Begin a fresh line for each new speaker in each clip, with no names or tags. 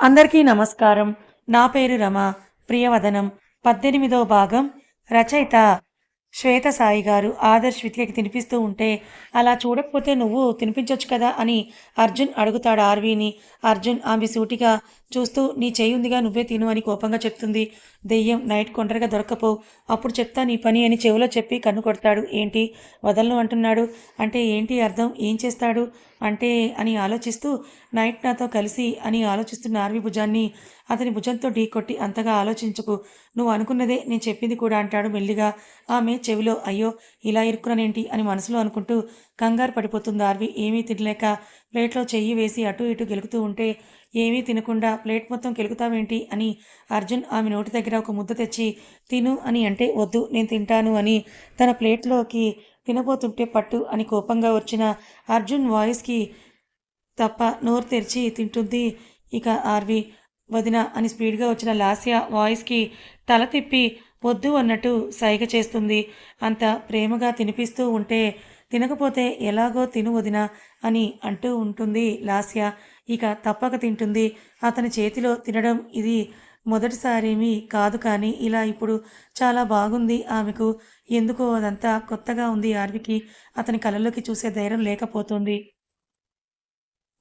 అందరికీ నమస్కారం. నా పేరు రమ. ప్రియవదనం. పద్దెనిమిదవ భాగం. రచయిత శ్వేత సాయి గారు ఆదర్శ్ విద్యకి తినిపిస్తూ ఉంటే అలా చూడకపోతే నువ్వు తినిపించవచ్చు కదా అని అర్జున్ అడుగుతాడు ఆర్వీని. అర్జున్ ఆమె సూటిగా చూస్తూ నీ చేయి ఉందిగా నువ్వే తిను అని కోపంగా చెప్తుంది. దెయ్యం నైట్ కొండరగా దొరకపో అప్పుడు చెప్తా నీ పని అని చెవిలో చెప్పి కన్ను కొడతాడు. ఏంటి? వదలను అంటున్నాడు. అంటే ఏంటి అర్థం? ఏం చేస్తాడు? అంటే అని ఆలోచిస్తూ నైట్ నాతో కలిసి అని ఆలోచిస్తున్న ఆర్వి భుజాన్ని అతని భుజంతో ఢీకొట్టి అంతగా ఆలోచించుకు. నువ్వు అనుకున్నదే నేను చెప్పింది కూడా అంటాడు మెల్లిగా. ఆమె చెవిలో అయ్యో ఇలా ఇరుక్కున్నానేంటి? అని మనసులో అనుకుంటూ కంగారు పడిపోతుంది ఆర్వి. ఏమీ తినలేక ప్లేట్లో చెయ్యి వేసి అటు ఇటు గెలుకుతూ ఉంటే ఏమీ తినకుండా ప్లేట్ మొత్తం కెలుకుతావేంటి అని అర్జున్ ఆమె నోటి దగ్గర ఒక ముద్ద తెచ్చి తిను అని అంటే వద్దు నేను తింటాను అని తన ప్లేట్లోకి తినబోతుంటే పట్టు అని కోపంగా వచ్చిన అర్జున్ వాయిస్కి తప్ప నోరు తెరిచి తింటుంది ఇక ఆర్వి వదిన అని స్పీడ్గా వచ్చిన లాస్య వాయిస్కి తల తిప్పి వద్దు అన్నట్టు సైగ చేస్తుంది. అంత ప్రేమగా తినిపిస్తూ ఉంటే తినకపోతే ఎలాగో తిను వదిన అని అంటూ ఉంటుంది లాస్య. ఇక తప్పక తింటుంది. అతని చేతిలో తినడం ఇది మొదటిసారేమీ కాదు కానీ ఇలా ఇప్పుడు చాలా బాగుంది ఆమెకు. ఎందుకో అదంతా కొత్తగా ఉంది ఆర్వికి. అతని కళ్ళలోకి చూసే ధైర్యం లేకపోతుంది.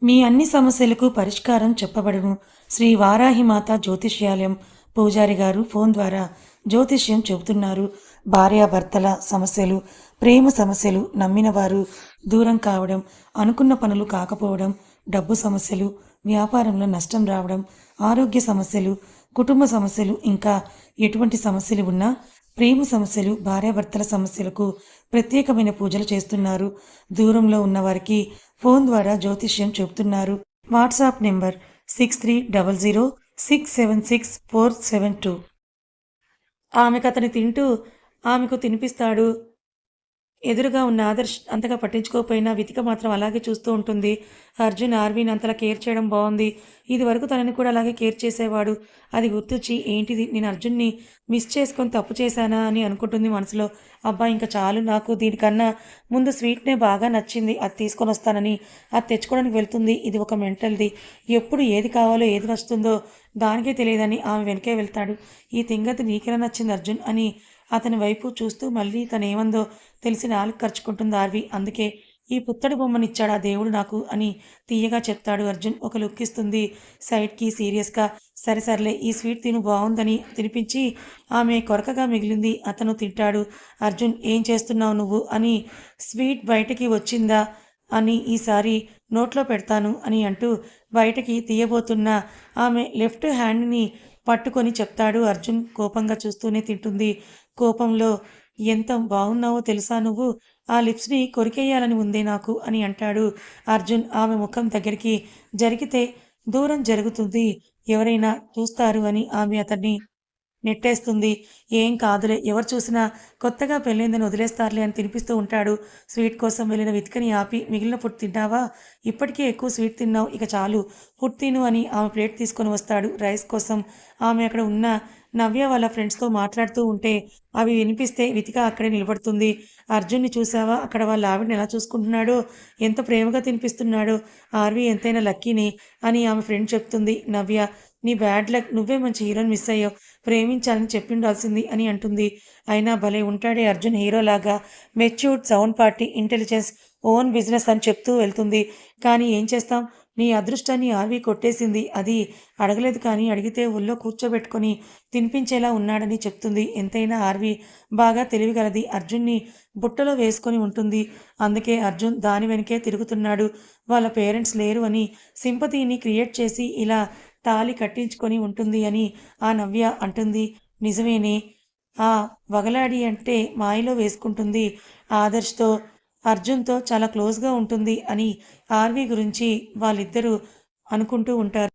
మీ అన్ని సమస్యలకు పరిష్కారం చెప్పబడము శ్రీ వారాహిమాత జ్యోతిష్యాలయం పూజారి గారు ఫోన్ ద్వారా జ్యోతిష్యం చెబుతున్నారు. భార్యాభర్తల సమస్యలు ప్రేమ సమస్యలు నమ్మినవారు దూరం కావడం అనుకున్న పనులు కాకపోవడం డబ్బు సమస్యలు వ్యాపారంలో నష్టం రావడం ఆరోగ్య సమస్యలు కుటుంబ సమస్యలు ఇంకా ఎటువంటి సమస్యలు ఉన్నా ప్రేమ సమస్యలు భార్యాభర్తల సమస్యలకు ప్రత్యేకమైన పూజలు చేస్తున్నారు. దూరంలో ఉన్న వారికి ఫోన్ ద్వారా జ్యోతిష్యం చెబుతున్నారు. WhatsApp number six three double zero six seven six four seven two ఆమెకు అతని తింటూ ఆమెకు తినిపిస్తాడు ఎదురుగా ఉన్న ఆదర్శ్ అంతగా పట్టించుకోకపోయినా వితిక మాత్రం అలాగే చూస్తూ ఉంటుంది. అర్జున్ ఆర్వీని అంతలా కేర్ చేయడం బాగుంది. ఇది వరకు తనని కూడా అలాగే కేర్ చేసేవాడు. అది గుర్తొచ్చి ఏంటిది? నేను అర్జున్ని మిస్ చేసుకొని తప్పు చేశానా? అని అనుకుంటుంది మనసులో. అబ్బా ఇంకా చాలు నాకు. దీనికన్నా ముందు స్వీట్నే బాగా నచ్చింది. అది తీసుకొని వస్తానని. అది తెచ్చుకోవడానికి వెళ్తుంది. ఇది ఒక మెంటల్ది. ఎప్పుడు ఏది కావాలో ఏది నచ్చుతుందో దానికే తెలియదని ఆమె వెనకే వెళ్తాడు. ఈ తింగతి నీకెలా నచ్చింది అర్జున్? అని అతని వైపు చూస్తూ మళ్ళీ తను ఏమందో తెలిసి నాలుగు ఖర్చుకుంటుంది ఆర్వి. అందుకే ఈ పుత్తడి బొమ్మనిచ్చాడు ఆ దేవుడు నాకు అని తీయగా చెప్తాడు అర్జున్. ఒక లుక్ ఇస్తుంది సైడ్కి సీరియస్గా. సరే సర్లే ఈ స్వీట్ తిను బాగుందని తినిపించి ఆమె కొరకగా మిగిలింది. అతను తింటాడు. అర్జున్ ఏం చేస్తున్నావు నువ్వు? అని స్వీట్ బయటకి వచ్చిందా అని ఈసారి నోట్లో పెడతాను అని అంటూ బయటకి తీయబోతున్న ఆమె లెఫ్ట్ హ్యాండ్ని పట్టుకొని చెప్తాడు అర్జున్ కోపంగా చూస్తూనే తింటుంది. కోపంలో ఎంత బాగున్నావో తెలుసా నువ్వు? ఆ లిప్స్ని కొరికేయాలని ఉందే నాకు అని అంటాడు అర్జున్ ఆమె ముఖం దగ్గరికి. జరిగితే దూరం జరుగుతుంది. ఎవరైనా చూస్తారు అని ఆమె అతన్ని నెట్టేస్తుంది. ఏం కాదులే ఎవరు చూసినా కొత్తగా పెళ్ళైందని వదిలేస్తారులే అని తినిపిస్తూ ఉంటాడు. స్వీట్ కోసం వెళ్ళిన వెతికని ఆపి మిగిలిన ఫుడ్ తిన్నావా? ఇప్పటికే ఎక్కువ స్వీట్ తిన్నావు ఇక చాలు. ఫుడ్ తిను అని ఆమె ప్లేట్ తీసుకొని వస్తాడు. రైస్ కోసం ఆమె అక్కడ ఉన్న నవ్య వాళ్ళ ఫ్రెండ్స్తో మాట్లాడుతూ ఉంటే అవి వినిపిస్తే వితిక అక్కడే నిలబడుతుంది. అర్జున్ని చూసావా? అక్కడ వాళ్ళ ఆవిడని ఎలా చూసుకుంటున్నాడో? ఎంత ప్రేమగా తినిపిస్తున్నాడో? ఆర్వి ఎంతైనా లక్కీని అని ఆమె ఫ్రెండ్ చెప్తుంది. నవ్య నీ బ్యాడ్ లక్ నువ్వే మంచి హీరోని మిస్ అయ్యావు. ప్రేమించాలని చెప్పిండాల్సింది అని అంటుంది. అయినా భలే ఉంటాడే Arjun హీరోలాగా matured sound party intelligence own business అని చెప్తూ వెళ్తుంది. కానీ ఏం చేస్తాం? నీ అదృష్టాన్ని ఆర్వి కొట్టేసింది. అది అడగలేదు కానీ అడిగితే ఒళ్ళో కూర్చోబెట్టుకొని తినిపించేలా ఉన్నాడని చెప్తుంది. ఎంతైనా ఆర్వి బాగా తెలివిగలది. అర్జున్ని బుట్టలో వేసుకొని ఉంటుంది. అందుకే అర్జున్ దాని వెనకే తిరుగుతున్నాడు. వాళ్ళ పేరెంట్స్ లేరు అని సింపతిని క్రియేట్ చేసి ఇలా తాలి కట్టించుకొని ఉంటుంది అని ఆ నవ్య అంటుంది. నిజమేనే. ఆ వగలాడి అంటే మాయలో వేసుకుంటుంది. ఆదర్శ్తో అర్జున్తో చాలా క్లోజ్గా ఉంటుంది అని ఆర్వి గురించి వాళ్ళిద్దరూ అనుకుంటూ ఉంటారు.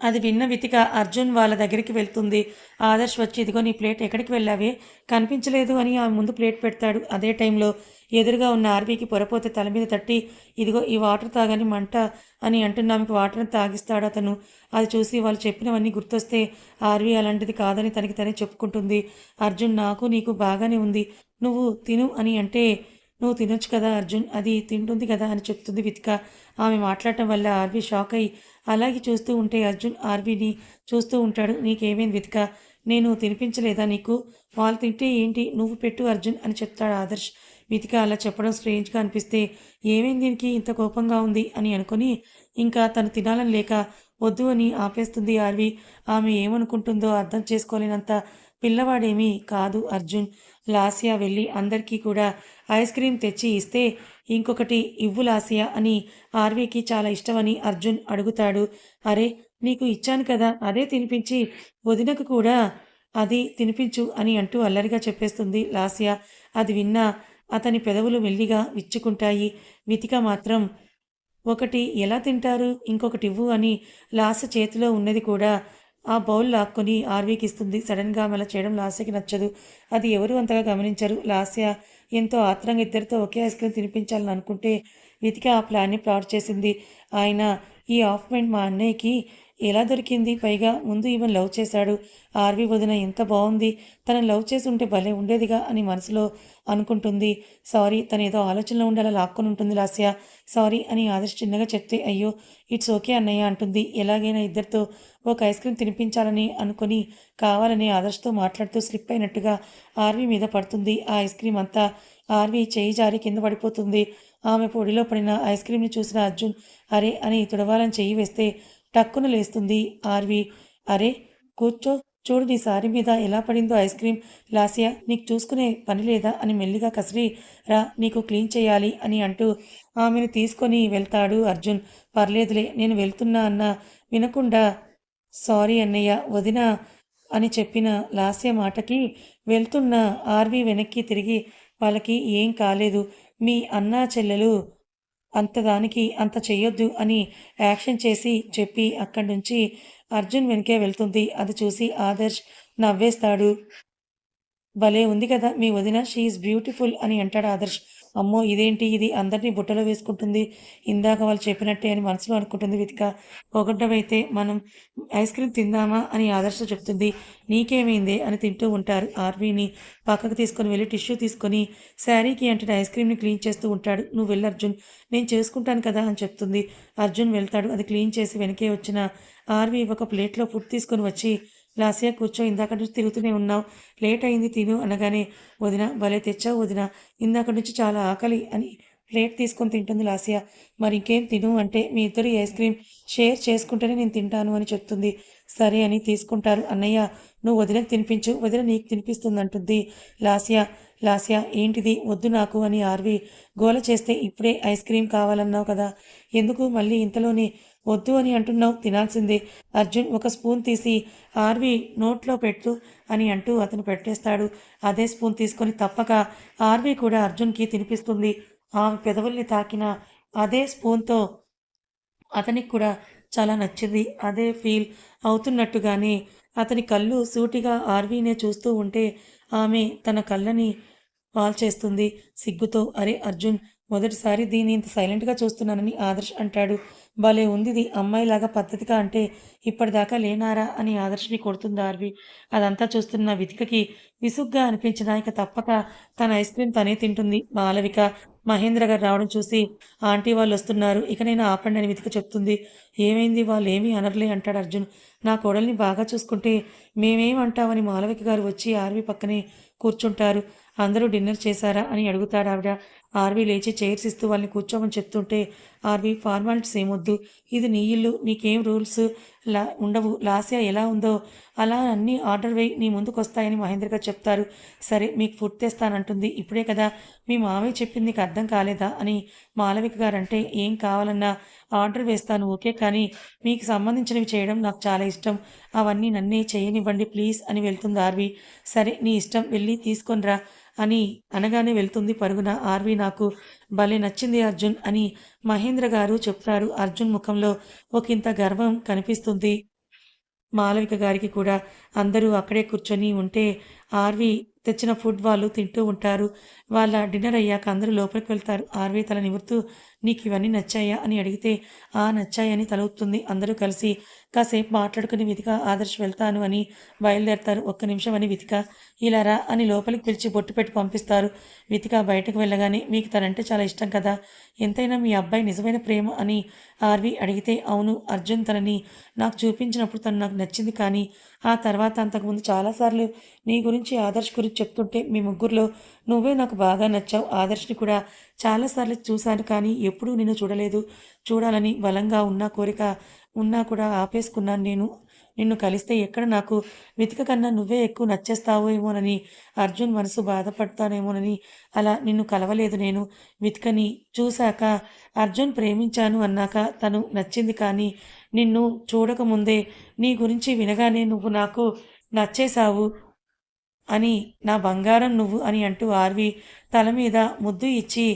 అది విన్న వితిక అర్జున్ వాళ్ళ దగ్గరికి వెళ్తుంది. ఆదర్శ్ వచ్చి ఇదిగో నీ ప్లేట్ ఎక్కడికి వెళ్ళావే? కనిపించలేదు అని ఆమె ముందు ప్లేట్ పెడతాడు. అదే టైంలో ఎదురుగా ఉన్న ఆర్బీకి పొరపోతే తల మీద తట్టి ఇదిగో ఈ వాటర్ తాగని మంట అని అంటున్న ఆమెకు వాటర్ని తాగిస్తాడు అతను. అది చూసి వాళ్ళు చెప్పినవన్నీ గుర్తొస్తే ఆర్వీ అలాంటిది కాదని తనకి తనే చెప్పుకుంటుంది. అర్జున్ నాకు నీకు బాగానే ఉంది. నువ్వు తిను అని అంటే నువ్వు తినొచ్చు కదా అర్జున్ అది తింటుంది కదా అని చెప్తుంది వితిక. ఆమె మాట్లాడటం వల్ల ఆర్బీ షాక్ అయ్యి అలాగే చూస్తూ ఉంటే అర్జున్ ఆర్వీని చూస్తూ ఉంటాడు. నీకేమేం వెతిక? నేను తినిపించలేదా నీకు? వాళ్ళు తింటే ఏంటి? నువ్వు పెట్టు అర్జున్ అని చెప్తాడు ఆదర్శ్. వితిక అలా చెప్పడం స్ట్రేంజ్గా అనిపిస్తే ఏమైంది దీనికి? ఇంత కోపంగా ఉంది అని అనుకుని ఇంకా తను తినాలని లేక వద్దు అని ఆపేస్తుంది ఆర్వి. ఆమె ఏమనుకుంటుందో అర్థం చేసుకోలేనంత పిల్లవాడేమీ కాదు అర్జున్. లాస్యా వెళ్ళి అందరికీ కూడా ఐస్ క్రీమ్ తెచ్చి ఇస్తే ఇంకొకటి ఇవ్వు లాస్యా అని ఆర్వీకి చాలా ఇష్టమని అర్జున్ అడుగుతాడు. అరే నీకు ఇచ్చాను కదా అదే తినిపించి వదినకు కూడా అది తినిపించు అని అంటూ అల్లరిగా చెప్పేస్తుంది లాసియా. అది విన్నా అతని పెదవులు మెల్లిగా విచ్చుకుంటాయి. వితిక మాత్రం ఒకటి ఎలా తింటారు ఇంకొకటి ఇవ్వు అని లాస్య చేతిలో ఉన్నది కూడా ఆ బౌల్ లాక్కొని ఆర్వీకి ఇస్తుంది సడన్గా అలా చేయడం లాస్యకి నచ్చదు. అది ఎవరు అంతగా గమనించరు. లాస్య ఎంతో ఆత్రంగా ఇద్దరితో ఒకే ఐస్ క్రీమ్ తినిపించాలని అనుకుంటే వితిక ఆ ప్లాన్ని ప్లాట్ చేసింది. ఆయన ఈ ఆఫ్మెంట్ మా అన్నయ్యకి ఎలా దొరికింది? పైగా ముందు ఈవెన్ లవ్ చేశాడు. ఆర్వి వదిన ఎంత బాగుంది తనని లవ్ చేసి ఉంటే భలే ఉండేదిగా అని మనసులో అనుకుంటుంది. సారీ తను ఏదో ఆలోచనలో ఉండేలా లాక్కొని ఉంటుంది లాస్య. సారీ అని ఆదర్శ్ చిన్నగా చెప్తే అయ్యో ఇట్స్ ఓకే అన్నయ్య అంటుంది. ఎలాగైనా ఇద్దరితో ఒక ఐస్ క్రీమ్ తినిపించాలని అనుకుని కావాలని ఆదర్శతో మాట్లాడుతూ స్లిప్ అయినట్టుగా ఆర్వి మీద పడుతుంది. ఆ ఐస్ క్రీమ్ అంతా ఆర్వి చేయి జారి కింద పడిపోతుంది. ఆమె పొడిలో పడిన ఐస్ క్రీమ్ని చూసిన అర్జున్ అరే అని తుడవాలని చెయ్యి వేస్తే టక్కున లేస్తుంది. ఆర్వి అరే కూర్చో. చూడు నీ సారీ మీద ఎలా పడిందో ఐస్ క్రీమ్. లాసియా నీకు చూసుకునే పని లేదా అని మెల్లిగా కసిరి. రా నీకు క్లీన్ చేయాలి అని అంటూ ఆమెను తీసుకొని వెళ్తాడు అర్జున్. పర్లేదులే నేను వెళ్తున్నా అన్న. వినకుండా సారీ అన్నయ్య వదిన అని చెప్పిన లాస్య మాటకి వెళ్తున్న ఆర్వి వెనక్కి తిరిగి వాళ్ళకి ఏం కాలేదు. మీ అన్నా చెల్లెలు అంతదానికి అంత చేయొద్దు అని యాక్షన్ చేసి చెప్పి అక్కడి నుంచి అర్జున్ వెనకే వెళ్తుంది. అది చూసి ఆదర్శ్ నవ్వేస్తాడు. భలే ఉంది కదా మీ వదిన షీఈ్ బ్యూటిఫుల్ అని అంటాడు ఆదర్శ్. అమ్మో ఇదేంటి ఇది? అందరినీ బుట్టలో వేసుకుంటుంది. ఇందాక వాళ్ళు చెప్పినట్టే అని మనసులో అనుకుంటుంది వితిక. పొగడ్డమైతే మనం ఐస్ క్రీమ్ తిందామా అని ఆదర్శ చెప్తుంది. నీకేమైంది అని తింటూ ఉంటారు ఆర్వీని. పక్కకు తీసుకొని వెళ్ళి టిష్యూ తీసుకొని శారీకి అంటే ఐస్ క్రీమ్ని క్లీన్ చేస్తూ ఉంటాడు. నువ్వు వెళ్ళి అర్జున్. నేను చేసుకుంటాను కదా అని చెప్తుంది. అర్జున్ వెళ్తాడు. అది క్లీన్ చేసి వెనకే వచ్చిన ఆర్వీ ఒక ప్లేట్లో ఫుడ్ తీసుకొని వచ్చి లాస్యా కూర్చో. ఇందాక నుంచి తిరుగుతూనే ఉన్నావు. లేట్ అయింది తిను అనగానే వదిన భలే తెచ్చావు వదిన. ఇందాక నుంచి చాలా ఆకలి అని ప్లేట్ తీసుకొని తింటుంది లాస్యా. మరి ఇంకేం తిను అంటే మీ ఇద్దరు ఐస్ క్రీమ్ షేర్ చేసుకుంటేనే నేను తింటాను అని చెప్తుంది. సరే అని తీసుకుంటారు. అన్నయ్య నువ్వు వదినకు తినిపించు. వదిన నీకు తినిపిస్తుంది అంటుంది లాస్యా లాస్యా ఏంటిది? వద్దు నాకు అని ఆర్వి. గోల చేస్తే ఇప్పుడే ఐస్ క్రీమ్ కావాలన్నావు కదా. ఎందుకు మళ్ళీ ఇంతలోనే వద్దు అని అంటున్నావు తినాల్సిందే. అర్జున్ ఒక స్పూన్ తీసి ఆర్వి నోట్లో పెట్టు అని అంటూ అతను పెట్టేస్తాడు. అదే స్పూన్ తీసుకొని తప్పక ఆర్వి కూడా అర్జున్కి తినిపిస్తుంది. ఆమె పెదవుల్ని తాకిన అదే స్పూన్తో అతనికి కూడా చాలా నచ్చింది. అదే ఫీల్ అవుతున్నట్టుగానే అతని కళ్ళు సూటిగా ఆర్వీనే చూస్తూ ఉంటే ఆమె తన కళ్ళని చేస్తుంది సిగ్గుతో అరే అర్జున్ మొదటిసారి దీన్ని ఇంత సైలెంట్గా చూస్తున్నానని ఆదర్శ్ అంటాడు. భలే ఉంది అమ్మాయిలాగా పద్ధతిగా అంటే ఇప్పటిదాకా లేనారా అని ఆదర్శని కొడుతుంది ఆర్వి. అదంతా చూస్తున్న వితికకి విసుగ్గా అనిపించిన ఇక తప్పక తన ఐస్ క్రీమ్ తనే తింటుంది. మాలవిక మహేంద్ర గారు రావడం చూసి ఆంటీ వాళ్ళు వస్తున్నారు. ఇక నేను ఆపండి అని వితిక చెప్తుంది. ఏమైంది? వాళ్ళు ఏమీ అనర్లే అంటాడు అర్జున్. నా కోడల్ని బాగా చూసుకుంటే మేమేమంటామని మాలవిక గారు వచ్చి ఆర్వి పక్కనే కూర్చుంటారు. అందరూ డిన్నర్ చేశారా అని అడుగుతాడు ఆవిడ ఆర్వీ లేచి చైర్స్ ఇస్తూ వాళ్ళని కూర్చోమని చెప్తుంటే ఆర్వీ ఫార్మాలిటీస్ ఏమొద్దు. ఇది నీ ఇల్లు నీకేం రూల్స్? లా ఉండవు. లాస్యా ఎలా ఉందో అలా అన్ని ఆర్డర్ వేయి. నీ ముందుకు వస్తాయని మహేంద్ర గారు చెప్తారు. సరే మీకు ఫుడ్ తెస్తానంటుంది. ఇప్పుడే కదా. మీ మావయ్య చెప్పింది నీకు అర్థం కాలేదా? అని మాలవిక గారు అంటే ఏం కావాలన్నా ఆర్డర్ వేస్తాను ఓకే. కానీ మీకు సంబంధించినవి చేయడం నాకు చాలా ఇష్టం. అవన్నీ నన్నే చేయనివ్వండి ప్లీజ్ అని వెళ్తుంది ఆర్వి. సరే నీ ఇష్టం. వెళ్ళి తీసుకొనిరా. అని అనగానే వెళ్తుంది పరుగున. ఆర్వి నాకు భలే నచ్చింది అర్జున్ అని మహేంద్ర గారు చెప్తారు అర్జున్ ముఖంలో ఒకంత గర్వం కనిపిస్తుంది. మాలవిక గారికి కూడా అందరూ అక్కడే కూర్చొని ఉంటే ఆర్వి తెచ్చిన ఫుడ్ వాళ్ళు తింటూ ఉంటారు. వాళ్ళ డిన్నర్ అయ్యాక అందరూ లోపలికి వెళ్తారు. ఆర్వీ తల నిమురుతూ నీకు ఇవన్నీ నచ్చాయా? అని అడిగితే ఆ నచ్చాయని తలవుతుంది అందరూ కలిసి కాసేపు మాట్లాడుకుని వితిక ఆదర్శ్ వెళ్తాను అని బయలుదేరతారు. ఒక్క నిమిషం అని వితిక ఇలా రా అని లోపలికి పిలిచి బొట్టు పెట్టి పంపిస్తారు. వితిక బయటకు వెళ్ళగానే మీకు తనంటే చాలా ఇష్టం కదా. ఎంతైనా మీ అబ్బాయి నిజమైన ప్రేమ అని ఆర్వి అడిగితే అవును అర్జున్ తనని నాకు చూపించినప్పుడు తను నాకు నచ్చింది కానీ ఆ తర్వాత అంతకుముందు చాలాసార్లు నీ గురించి ఆదర్శ్ గురించి చెప్తుంటే మీ ముగ్గురులో నువ్వే నాకు బాగా నచ్చావు. ఆదర్శ్ని కూడా చాలాసార్లు చూశాను కానీ ఎప్పుడూ నిన్ను చూడలేదు. చూడాలని బలంగా ఉన్న కోరిక ఉన్నా కూడా ఆపేసుకున్నాను నేను. నిన్ను కలిస్తే ఎక్కడ నాకు వెతిక కన్నా నువ్వే ఎక్కువ నచ్చేస్తావేమోనని అర్జున్ మనసు బాధపడతానేమోనని అలా నిన్ను కలవలేదు నేను. వెతికని చూశాక అర్జున్ ప్రేమించాను అన్నాక తను నచ్చింది కానీ నిన్ను చూడకముందే నీ గురించి వినగానే నువ్వు నాకు నచ్చేశావు అని నా బంగారం నువ్వు అని అంటూ ఆర్వి తల మీద ముద్దు ఇచ్చి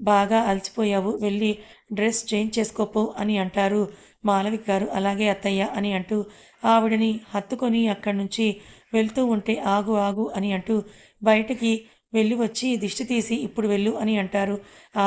బాగా అలసిపోయావు. వెళ్ళి డ్రెస్ చేంజ్ చేసుకోపో అని అంటారు మాలవిక గారు. అలాగే అత్తయ్య అని అంటూ ఆవిడని హత్తుకొని అక్కడి నుంచి వెళ్తూ ఉంటే ఆగు ఆగు అని అంటూ బయటికి వెళ్ళి వచ్చి దిష్టి తీసి ఇప్పుడు వెళ్ళు అని అంటారు.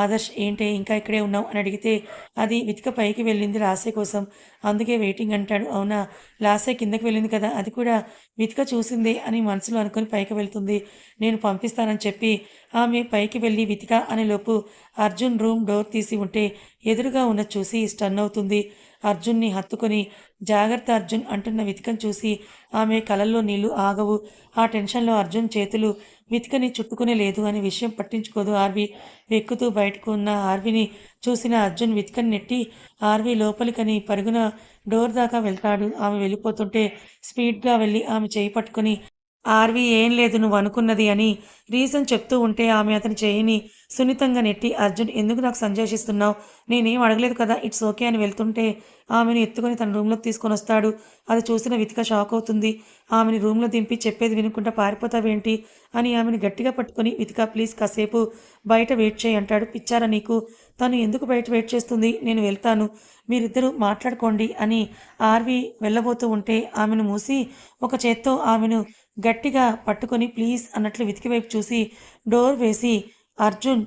ఆదర్శ్ ఏంటే ఇంకా ఇక్కడే ఉన్నావు అని అడిగితే అది వితిక పైకి వెళ్ళింది లాసే కోసం. అందుకే వెయిటింగ్ అంటాడు. అవునా లాసే కిందకి వెళ్ళింది కదా అది కూడా వితిక చూసిందే అని మనసులో అనుకుని పైకి వెళ్తుంది. నేను పంపిస్తానని చెప్పి ఆమె పైకి వెళ్ళి వితిక అనే లోపు అర్జున్ రూమ్ డోర్ తీసి ఉంటే ఎదురుగా ఉన్న చూసి స్టన్ అవుతుంది. అర్జున్ని హత్తుకొని జాగ్రత్త అర్జున్ అంటున్న వితికను చూసి ఆమె కలల్లో నీళ్ళు ఆగవు. ఆ టెన్షన్లో అర్జున్ చేతులు వితికని చుట్టుకునే లేదు అనే విషయం పట్టించుకోదు. ఆర్వి వెక్కుతూ బయటకు ఉన్న ఆర్విని చూసిన అర్జున్ వితికని నెట్టి ఆర్వి లోపలికని పరుగున డోర్ దాకా వెళ్తాడు. ఆమె వెళ్ళిపోతుంటే స్పీడ్గా వెళ్ళి ఆమె చేయి పట్టుకుని ఆర్వి ఏం లేదు నువ్వు అనుకున్నది అని రీజన్ చెప్తూ ఉంటే ఆమె అతని చేయిని సున్నితంగా నెట్టి అర్జున్ ఎందుకు నాకు సంజాషిస్తున్నావు నేనేం అడగలేదు కదా ఇట్స్ ఓకే అని వెళ్తుంటే ఆమెను ఎత్తుకొని తన రూమ్లోకి తీసుకొని వస్తాడు. అది చూసిన వితిక షాక్ అవుతుంది. ఆమెని రూమ్లో దింపి చెప్పేది వినుకుంటా పారిపోతావేంటి? అని ఆమెను గట్టిగా పట్టుకొని వితిక ప్లీజ్ కాసేపు బయట వెయిట్ చేయి అంటాడు. పిచ్చారా నీకు? తను ఎందుకు బయట వెయిట్ చేస్తుంది? నేను వెళ్తాను. మీరిద్దరూ మాట్లాడుకోండి అని ఆర్వి వెళ్ళబోతూ ఉంటే ఆమెను మూసి ఒక చేత్తో ఆమెను గట్టిగా పట్టుకొని ప్లీజ్ అన్నట్లు వితికి వైపు చూసి డోర్ వేసి అర్జున్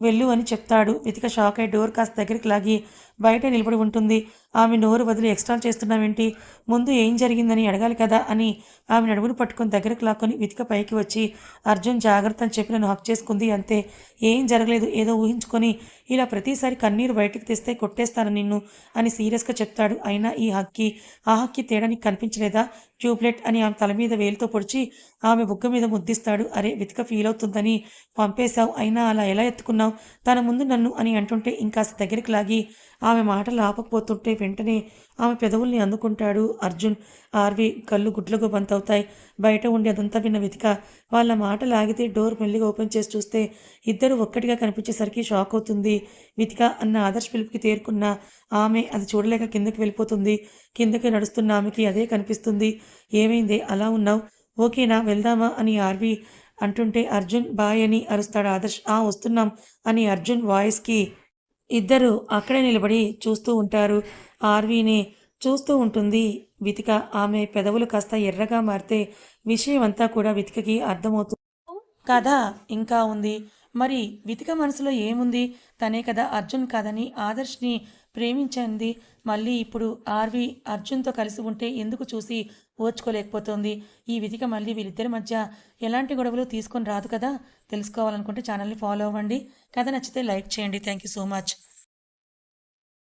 వెళ్ళు అని చెప్తాడు. వితిక షాక్ అయి డోర్ కాస్త దగ్గరికి లాగి బయట నిలబడి ఉంటుంది. ఆమె నోరు వదిలి ఎక్స్ట్రా చేస్తున్నావేంటి? ముందు ఏం జరిగిందని అడగాలి కదా అని ఆమె నడుమును పట్టుకొని దగ్గరకు లాక్కొని వితిక పైకి వచ్చి అర్జున్ జాగ్రత్త అని చెప్పి నన్ను హక్ చేసుకుంది అంతే. ఏం జరగలేదు ఏదో ఊహించుకొని ఇలా ప్రతిసారి కన్నీరు బయటకు తెస్తే కొట్టేస్తాను నిన్ను అని సీరియస్గా చెప్తాడు. అయినా ఈ హక్కి ఆ హక్కి తేడా నీకు కనిపించలేదా? ట్యూబ్లెట్ అని ఆమె తల మీద వేలుతో పొడిచి ఆమె బుగ్గ మీద ముద్దిస్తాడు. అరే వితిక ఫీల్ అవుతుందని పంపేశావు. అయినా అలా ఎలా ఎత్తుకున్నావు? తన ముందు నన్ను అని అంటుంటే ఇంకాస్త దగ్గరికి లాగి ఆమె మాటలు ఆపకపోతుంటే వెంటనే ఆమె పెదవుల్ని అందుకుంటాడు అర్జున్. ఆర్వి కళ్ళు గుడ్లకు బంతవుతాయి. బయట ఉండి అదంతా విన్న వెతిక వాళ్ళ మాటలు ఆగితే డోర్ మెల్లిగా ఓపెన్ చేసి చూస్తే ఇద్దరు ఒక్కటిగా కనిపించేసరికి షాక్ అవుతుంది. వితిక అన్న ఆదర్శ పిలుపుకి తేరుకున్న ఆమె అది చూడలేక కిందకి వెళ్ళిపోతుంది. కిందకి నడుస్తున్న ఆమెకి అదే కనిపిస్తుంది. ఏమైంది? అలా ఉన్నావు? ఓకేనా? వెళ్దామా? అని ఆర్వి అంటుంటే అర్జున్ బాయ్ అని అరుస్తాడు ఆదర్శ్. ఆ వస్తున్నాం అని అర్జున్ వాయిస్కి ఇద్దరు అక్కడే నిలబడి చూస్తూ ఉంటారు. ఆర్వీని చూస్తూ ఉంటుంది. వితిక ఆమె పెదవులు కాస్త ఎర్రగా మారితే విషయం అంతా కూడా వితికకి అర్థమవుతుంది కథ ఇంకా ఉంది. మరి వితిక మనసులో ఏముంది? తనే కదా అర్జున్ కాదని ఆదర్శ్ని ప్రేమించింది. మళ్ళీ ఇప్పుడు ఆర్వి అర్జున్తో కలిసి ఉంటే ఎందుకు చూసి ఓర్చుకోలేకపోతుంది. ఈ విధిక మళ్ళీ వీళ్ళిద్దరి మధ్య ఎలాంటి గొడవలు తీసుకొని రాదు కదా? తెలుసుకోవాలనుకుంటే ఛానల్ని ఫాలో అవ్వండి. కథ నచ్చితే లైక్ చేయండి. Thank you so much.